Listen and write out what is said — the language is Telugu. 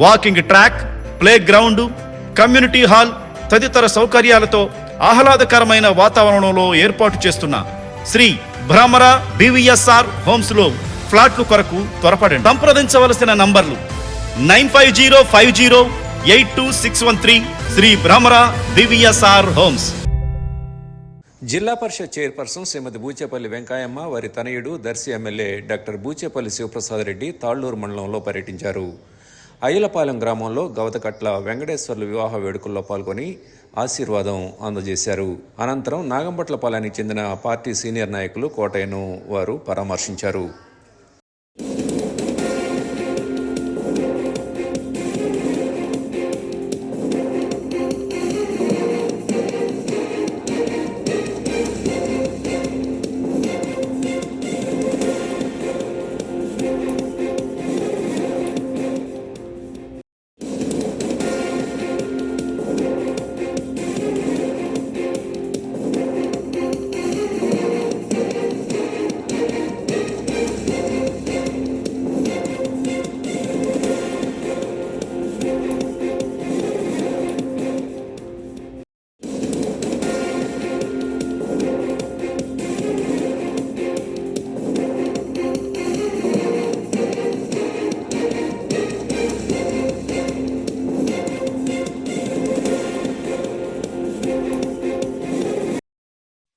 walking track playground community hall తదితర సౌకర్యాలతో ఆహ్లాదకరమైన వాతావరణంలో ఏర్పాటు చేస్తున్న శ్రీ భ్రమర బివిఎస్ఆర్ హోమ్స్లో ఫ్లాట్లు కొరకు త్వరపడండి. సంప్రదించవలసిన నంబర్లు nine five zero five zero eight two six one three Sri Bhramara BVSR homes. Zilla Parishad chairperson Srimati Buchepalli Venkayamma వారి తనయుడు దర్శి ఎమ్మెల్యే డాక్టర్ బూచేపల్లి శివప్రసాద్ రెడ్డి తాళ్ళూరు మండలంలో పర్యటించారు. అయ్యలపాలెం గ్రామంలో గవతకట్ల వెంకటేశ్వర్లు వివాహ వేడుకల్లో పాల్గొని ఆశీర్వాదం అందజేశారు. అనంతరం నాగంపట్లపాలెనికి చెందిన పార్టీ సీనియర్ నాయకులు కోటయ్యను వారు పరామర్శించారు.